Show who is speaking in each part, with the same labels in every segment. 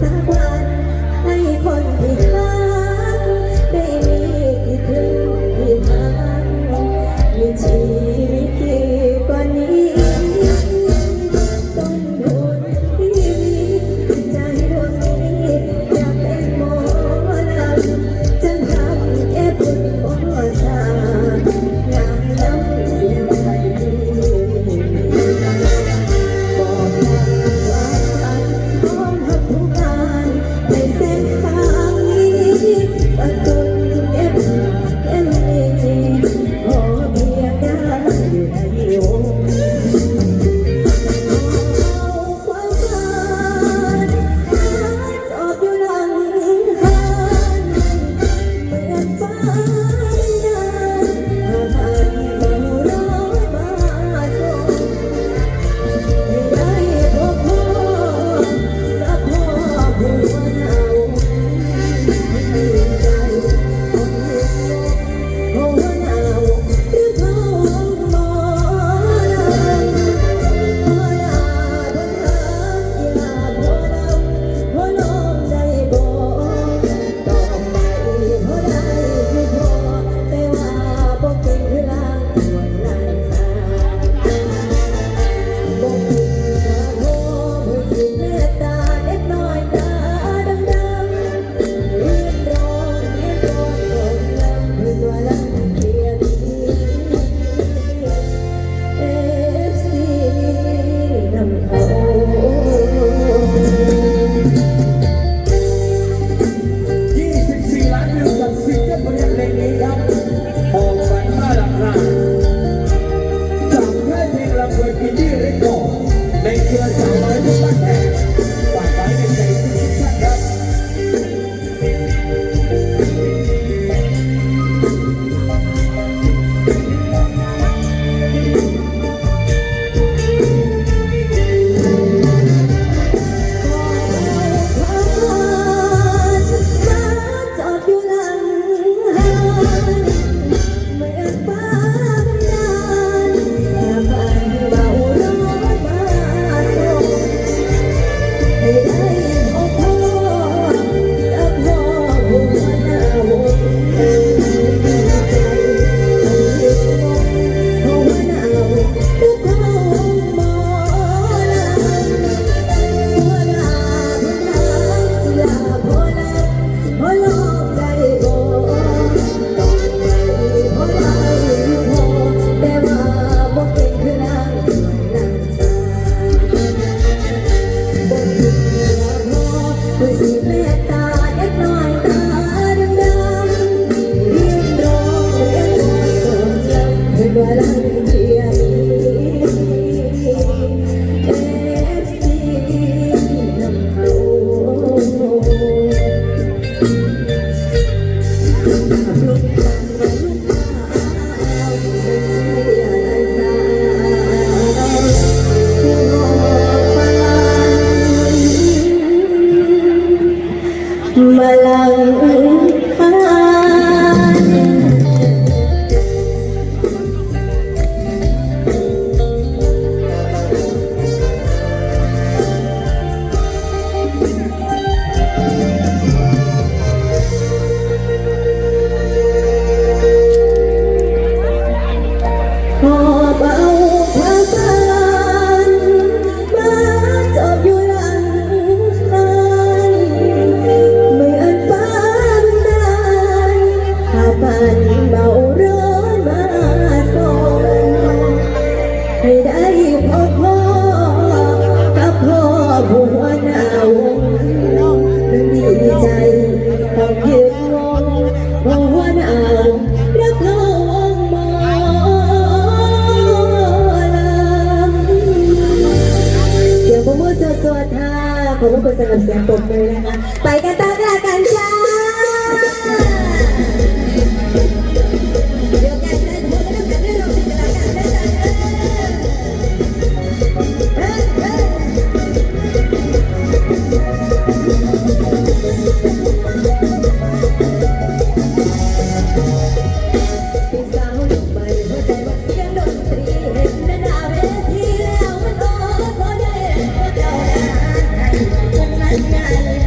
Speaker 1: สักวันให้คนที่เขา คนต้องเป็ตับเสียงปรบมือนะคะ ไปกันต่อ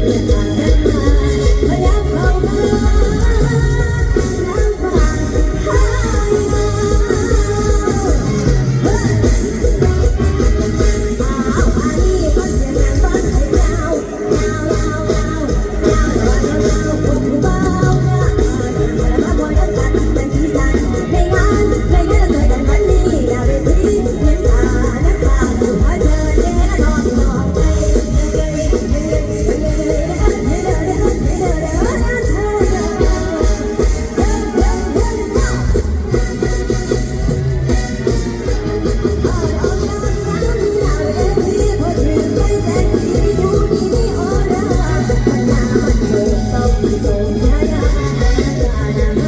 Speaker 1: Thank you. Thank you.